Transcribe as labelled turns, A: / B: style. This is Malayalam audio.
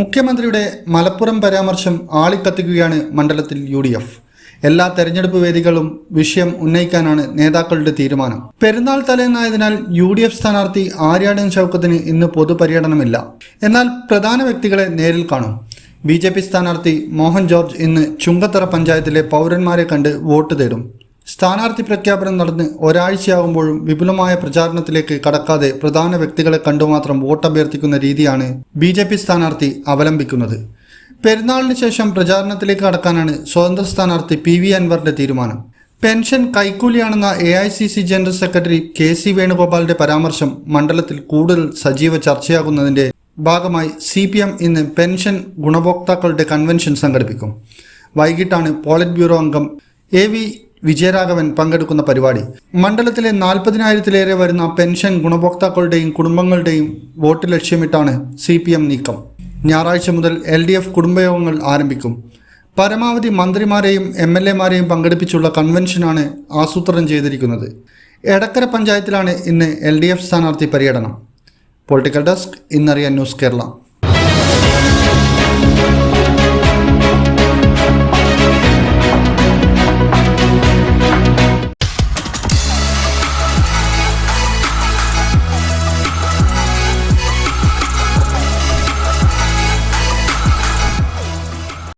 A: മുഖ്യമന്ത്രിയുടെ മലപ്പുറം പരാമർശം ആളിക്കത്തിക്കുകയാണ് മണ്ഡലത്തിൽ യു ഡി എഫ്. എല്ലാ തെരഞ്ഞെടുപ്പ് വേദികളും വിഷയം ഉന്നയിക്കാനാണ് നേതാക്കളുടെ തീരുമാനം. പെരുന്നാൾ തലേന്നായതിനാൽ യു ഡി എഫ് സ്ഥാനാർത്ഥി ആര്യാടൻ ചൗക്കത്തിന് ഇന്ന് പൊതുപര്യടനമില്ല. എന്നാൽ പ്രധാന വ്യക്തികളെ നേരിൽ കാണും. ബി ജെ പി സ്ഥാനാർത്ഥി മോഹൻ ജോർജ് ഇന്ന് ചുങ്കത്തറ പഞ്ചായത്തിലെ പൗരന്മാരെ കണ്ട് വോട്ട് തേടും. സ്ഥാനാർത്ഥി പ്രഖ്യാപനം നടന്ന് ഒരാഴ്ചയാകുമ്പോഴും വിപുലമായ പ്രചാരണത്തിലേക്ക് കടക്കാതെ പ്രധാന വ്യക്തികളെ കണ്ടുമാത്രം വോട്ടഭ്യർത്ഥിക്കുന്ന രീതിയാണ് ബി ജെ പി സ്ഥാനാർത്ഥി അവലംബിക്കുന്നത്. പെരുന്നാളിന് ശേഷം പ്രചാരണത്തിലേക്ക് കടക്കാനാണ് സ്വതന്ത്ര സ്ഥാനാർത്ഥി പി വി അൻവറിന്റെ തീരുമാനം. Pension കൈക്കൂലിയാണെന്ന A I C C general secretary K C വേണുഗോപാലിന്റെ പരാമർശം മണ്ഡലത്തിൽ കൂടുതൽ സജീവ ചർച്ചയാകുന്നതിന്റെ ഭാഗമായി സി പി എം ഇന്ന് പെൻഷൻ ഗുണഭോക്താക്കളുടെ കൺവെൻഷൻ സംഘടിപ്പിക്കും. വൈകിട്ടാണ് പോളിറ്റ് ബ്യൂറോ അംഗം എ വി വിജയരാഘവൻ പങ്കെടുക്കുന്ന പരിപാടി. മണ്ഡലത്തിലെ നാൽപ്പതിനായിരത്തിലേറെ വരുന്ന പെൻഷൻ ഗുണഭോക്താക്കളുടെയും കുടുംബങ്ങളുടെയും വോട്ട് ലക്ഷ്യമിട്ടാണ് സി നീക്കം. ഞായറാഴ്ച മുതൽ എൽ ഡി എഫ് കുടുംബയോഗങ്ങൾ ആരംഭിക്കും. പരമാവധി മന്ത്രിമാരെയും എം എൽ എമാരെയും പങ്കെടുപ്പിച്ചുള്ള കൺവെൻഷനാണ് ആസൂത്രണം ചെയ്തിരിക്കുന്നത്. എടക്കര പഞ്ചായത്തിലാണ് ഇന്ന് എൽ ഡി എഫ് സ്ഥാനാർത്ഥി പര്യടനം. പൊളിറ്റിക്കൽ ഡെസ്ക് ഇന്നറിയാൻ ന്യൂസ് കേരള.